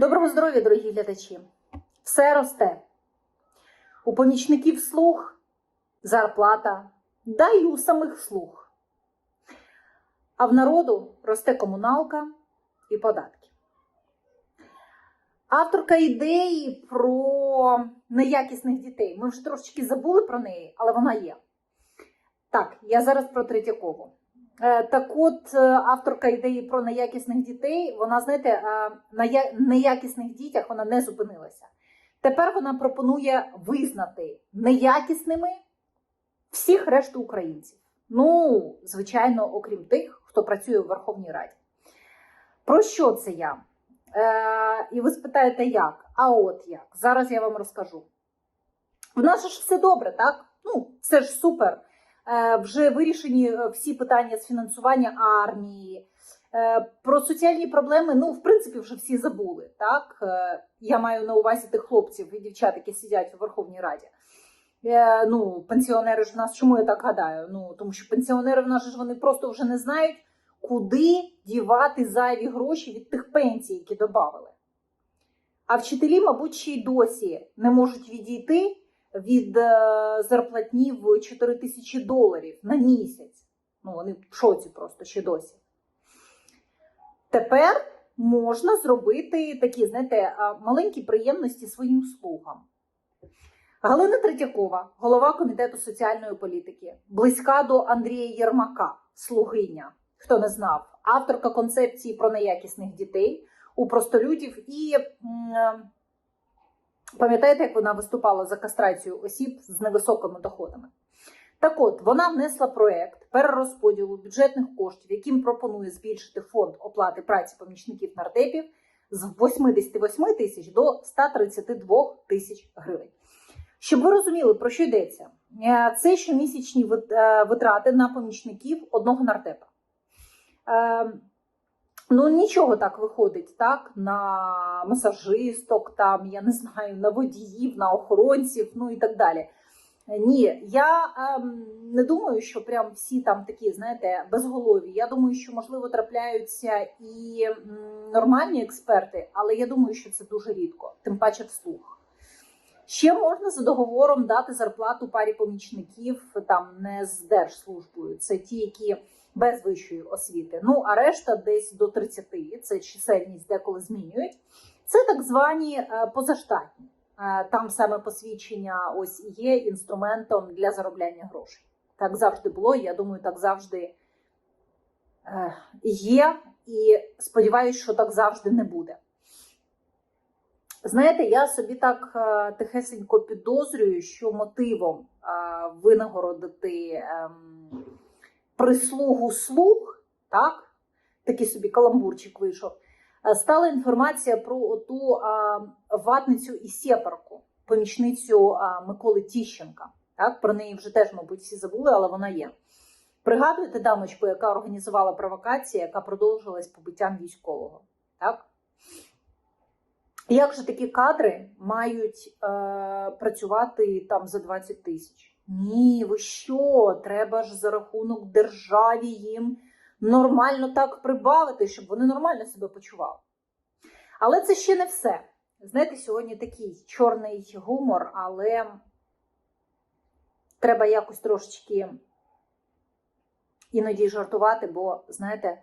Доброго здоров'я, дорогі глядачі! Все росте. У помічників слуг зарплата, да й у самих слуг. А в народу росте комуналка і податки. Авторка ідеї про неякісних дітей. Ми вже трошечки забули про неї, але вона є. Так, я зараз про Третьякову. Е, Так от, е, авторка ідеї про неякісних дітей, вона, знаєте, е, на неякісних дітях вона не зупинилася. Тепер вона пропонує визнати неякісними всіх решту українців. Ну, звичайно, окрім тих, хто працює у Верховній Раді. Про що це я? Е, і ви спитаєте, як? А от як? Зараз я вам розкажу. В нас ж все добре, так? Ну, все ж супер. Е, вже вирішені е, всі питання з фінансування армії. Е, Про соціальні проблеми, ну, в принципі, вже всі забули. Так? Я маю на увазі тих хлопців і дівчат, які сидять у Верховній Раді. Ну, пенсіонери ж в нас, чому я так гадаю? Ну, тому що пенсіонери в нас ж вони просто вже не знають, куди дівати зайві гроші від тих пенсій, які додавали. А вчителі, мабуть, ще й досі не можуть відійти від е, зарплатні в 4 тисячі доларів на місяць. Ну, вони в шоці просто ще досі. Тепер можна зробити такі, знаєте, маленькі приємності своїм слугам. Галина Третьякова, голова комітету соціальної політики, близька до Андрія Єрмака, слугиня, хто не знав, авторка концепції про неякісних дітей у простолюдів і м, е, Пам'ятаєте, як вона виступала за кастрацію осіб з невисокими доходами? Так от, вона внесла проект перерозподілу бюджетних коштів, яким пропонує збільшити фонд оплати праці помічників нардепів з 88 тисяч до 132 тисяч гривень. Щоб ви розуміли, про що йдеться, Е, це щомісячні е, витрати на помічників одного нардепа. Ну, нічого так виходить, так? На масажисток, там, я не знаю, на водіїв, на охоронців, ну і так далі. Ні, я ем, не думаю, що прям всі там такі, знаєте, безголові. Я думаю, що можливо трапляються і нормальні експерти, але я думаю, що це дуже рідко, тим паче вслух. Ще можна за договором дати зарплату парі помічників там не з держслужбою. Це ті, які без вищої освіти. Ну а решта десь до 30, це чисельність деколи змінюють. Це так звані е, позаштатні. Е, Там саме посвідчення ось є інструментом для заробляння грошей. Так завжди було. Я думаю, так завжди е, є, і сподіваюся, що так завжди не буде. Знаєте, я собі так тихесенько підозрюю, що мотивом винагородити ем, прислугу слуг, так, такий собі каламбурчик вийшов, е, стала інформація про ту е, ватницю і сепарку, помічницю е, Миколи Тіщенка. Так, про неї вже теж, мабуть, всі забули, але вона є. Пригадуєте дамочку, яка організувала провокацію, яка продовжилась побиттям військового? Так? Як же такі кадри мають е, працювати там за 20 тисяч? Ні, ви що? Треба ж за рахунок державі їм нормально так прибавити, щоб вони нормально себе почували. Але це ще не все. Знаєте, сьогодні такий чорний гумор, але треба якось трошечки іноді жартувати, бо, знаєте,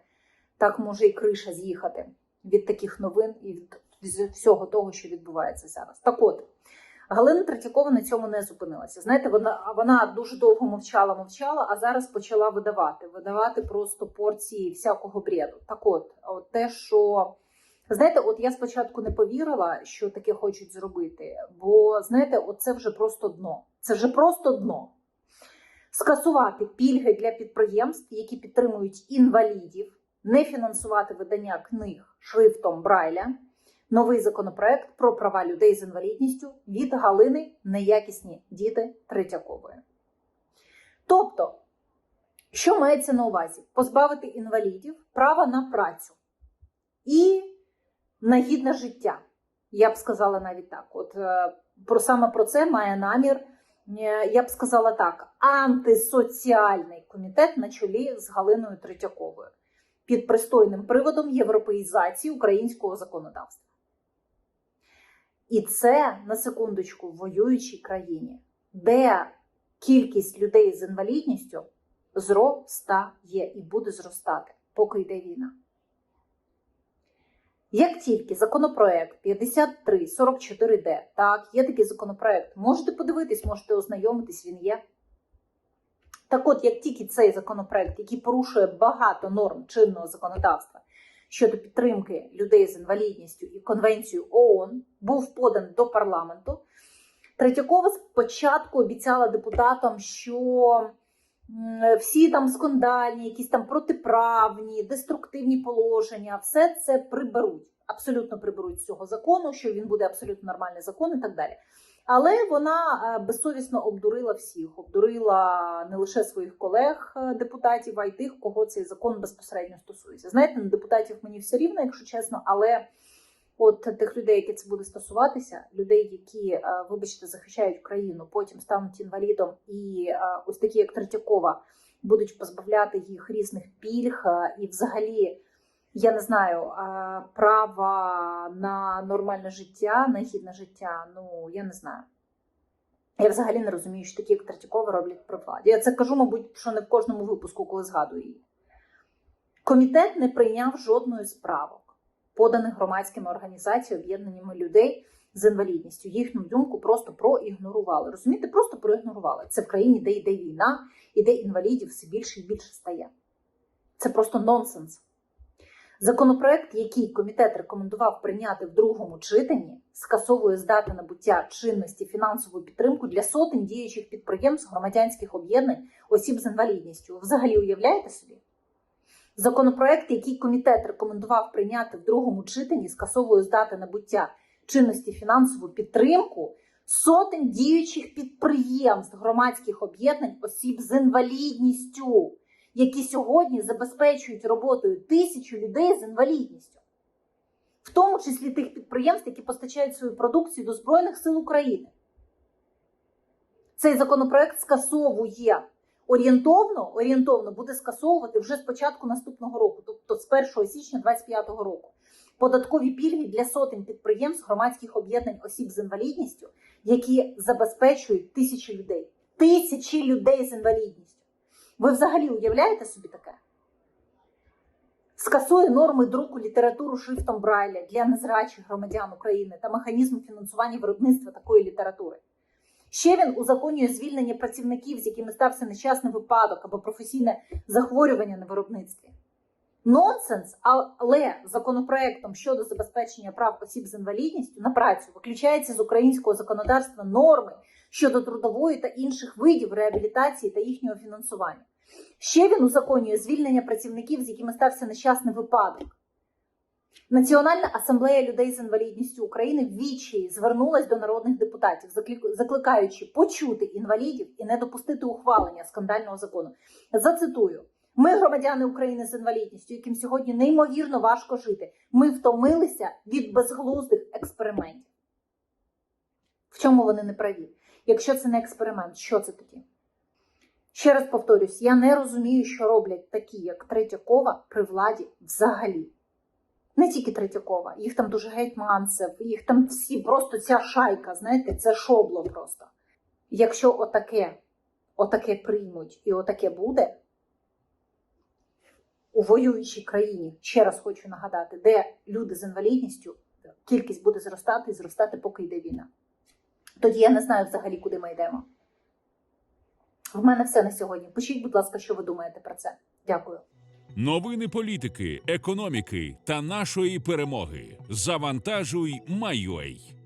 так може і криша з'їхати від таких новин і від всього того, що відбувається зараз. Так от, Галина Третьякова на цьому не зупинилася. Знаєте, вона, вона дуже довго мовчала, мовчала, а зараз почала видавати. Видавати просто порції всякого бреду. Так от, от те, що. Знаєте, от я спочатку не повірила, що таке хочуть зробити, бо знаєте, от це вже просто дно. Це вже просто дно. Скасувати пільги для підприємств, які підтримують інвалідів, не фінансувати видання книг шрифтом Брайля. Новий законопроект про права людей з інвалідністю від Галини неякісні діти Третьякової. Тобто, що мається на увазі? Позбавити інвалідів права на працю і на гідне життя. Я б сказала навіть так. От е, про саме про це має намір, е, я б сказала так: антисоціальний комітет на чолі з Галиною Третьяковою під пристойним приводом європеїзації українського законодавства. І це на секундочку в воюючій країні, де кількість людей з інвалідністю зростає і буде зростати, поки йде війна. Як тільки законопроект 5344D, так, є такий законопроект, можете подивитись, можете ознайомитись, він є. Так от, як тільки цей законопроект, який порушує багато норм чинного законодавства щодо підтримки людей з інвалідністю і Конвенцію ООН, був поданий до парламенту, Третьякова спочатку обіцяла депутатам, що всі там скандальні, якісь там протиправні, деструктивні положення, все це приберуть. Абсолютно приберуть з цього закону, що він буде абсолютно нормальний закон і так далі. Але вона е, безсовісно обдурила всіх, обдурила не лише своїх колег е, депутатів, а й тих, кого цей закон безпосередньо стосується. Знаєте, на депутатів мені все рівно, якщо чесно, але от тих людей, які це буде стосуватися, людей, які, е, вибачте, захищають країну, потім стануть інвалідом, і ось такі, як Третьякова, будуть позбавляти їх різних пільг і, взагалі, я не знаю, права на нормальне життя, на гідне життя. Ну я не знаю. Я взагалі не розумію, що такі, як Третьякова, роблять при владі. Я це кажу, мабуть, що не в кожному випуску, коли згадую її. Комітет не прийняв жодної з правок, поданих громадськими організаціями, об'єднаннями людей з інвалідністю. Їхню думку просто проігнорували. Розумієте, просто проігнорували. Це в країні, де йде війна, і де інвалідів все більше і більше стає. Це просто нонсенс. Законопроект, який комітет рекомендував прийняти в другому читанні, скасовує з дати набуття чинності фінансову підтримку для сотень діючих підприємств громадянських об'єднань осіб з інвалідністю. Ви взагалі уявляєте собі? Законопроект, який комітет рекомендував прийняти в другому читанні, скасовує з дати набуття чинності фінансову підтримку сотень діючих підприємств громадських об'єднань осіб з інвалідністю які сьогодні забезпечують роботою тисячу людей з інвалідністю, в тому числі тих підприємств, які постачають свою продукцію до Збройних сил України. Цей законопроект скасовує орієнтовно, орієнтовно буде скасовувати вже з початку наступного року, тобто з 1 січня 2025 року. Податкові пільги для сотень підприємств громадських об'єднань осіб з інвалідністю, які забезпечують тисячі людей. Тисячі людей з інвалідністю. Ви взагалі уявляєте собі таке? Скасує норми друку літературу шрифтом Брайля для незрачих громадян України та механізм фінансування виробництва такої літератури. Ще він узаконює звільнення працівників, з якими стався нещасний випадок або професійне захворювання на виробництві. Нонсенс, але законопроектом щодо забезпечення прав осіб з інвалідністю на працю виключається з українського законодавства норми щодо трудової та інших видів реабілітації та їхнього фінансування. Ще він узаконює звільнення працівників, з якими стався нещасний випадок. Національна асамблея людей з інвалідністю України ввічі звернулась до народних депутатів, закликаючи почути інвалідів і не допустити ухвалення скандального закону. Зацитую. Ми, громадяни України з інвалідністю, яким сьогодні неймовірно важко жити. Ми втомилися від безглуздих експериментів. В чому вони не праві? Якщо це не експеримент, що це тоді? Ще раз повторюсь, я не розумію, що роблять такі, як Третьякова, при владі взагалі. Не тільки Третьякова, їх там дуже гетьманцев, їх там всі, просто ця шайка, знаєте, це шобло просто. Якщо отаке, отаке приймуть і отаке буде у воюючій країні, ще раз хочу нагадати, де люди з інвалідністю, кількість буде зростати і зростати, поки йде війна. Тоді я не знаю взагалі, куди ми йдемо. В мене все на сьогодні. Пишіть, будь ласка, що ви думаєте про це. Дякую. Новини політики, економіки та нашої перемоги. Завантажуй, майой.